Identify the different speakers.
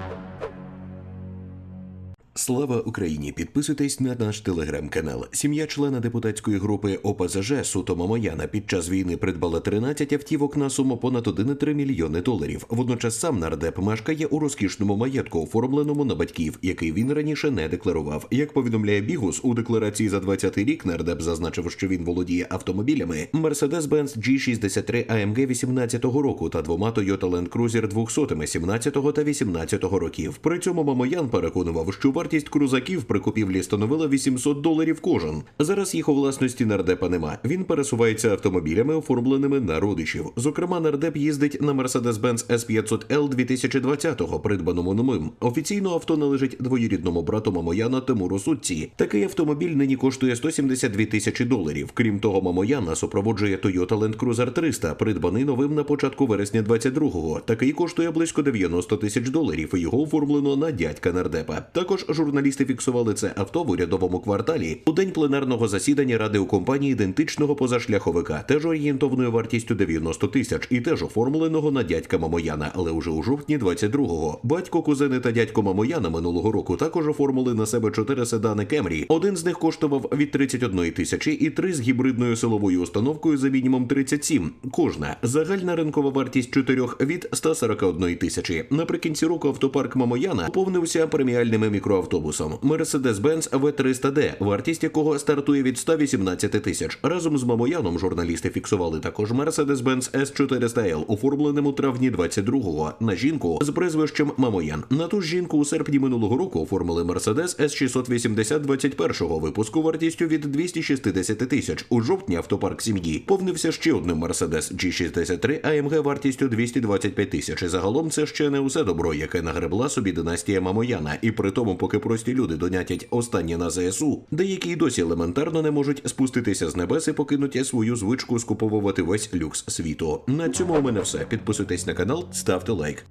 Speaker 1: Thank you. Слава Україні! Підписуйтесь на наш телеграм-канал. Сім'я члена депутатської групи ОПЗЖ Суто Мамояна під час війни придбала 13 автівок на суму понад 1,3 мільйони доларів. Водночас сам нардеп мешкає у розкішному маєтку, оформленому на батьків, який він раніше не декларував. Як повідомляє Бігус, у декларації за 20 рік нардеп зазначив, що він володіє автомобілями Mercedes-Benz G63 AMG 18 року та двома Toyota Land Cruiser 200 17 та 18 років. При цьому Мамоян переконував, що вартість крузаків при купівлі становила 800 доларів кожен. Зараз їх у власності нардепа нема. Він пересувається автомобілями, оформленими на родичів. Зокрема, нардеп їздить на Mercedes-Benz S500L 2020-го, придбаному новим. Офіційно авто належить двоюрідному брату Мамояна Тимуру Сутці. Такий автомобіль нині коштує 172 тисячі доларів. Крім того, Мамояна супроводжує Toyota Land Cruiser 300, придбаний новим на початку вересня 22-го. Такий коштує близько 90 тисяч доларів. і Його оформлено на дядька нардепа. Також журналісти фіксували це авто в урядовому кварталі у день пленарного засідання ради у компанії ідентичного позашляховика, теж орієнтовною вартістю 90 тисяч, і теж оформленого на дядька Мамояна, але уже у жовтні 22-го. Батько, кузени та дядько Мамояна минулого року також оформили на себе чотири седани Кемрі. Один з них коштував від 31 тисячі і три з гібридною силовою установкою за мінімум 37. Кожна загальна ринкова вартість чотирьох від 141 тисячі. Наприкінці року автопарк Мамояна поповнився преміальними мікроавтобусом Mercedes-Benz V300D, вартість якого стартує від 118 тисяч. Разом з Мамояном журналісти фіксували також Mercedes-Benz S400L, оформленим у травні 22-го на жінку з прізвищем Мамоян. На ту ж жінку у серпні минулого року оформили Mercedes S680 21-го випуску вартістю від 260 тисяч. У жовтні автопарк сім'ї повнився ще одним Mercedes G63 AMG вартістю 225 тисяч. Загалом це ще не усе добро, яке нагребла собі династія Мамояна. І при тому, поки прості люди донятять останнє на ЗСУ, деякі й досі елементарно не можуть спуститися з небес і покинути свою звичку скуповувати весь люкс світу. На цьому у мене все. Підписуйтесь на канал, ставте лайк.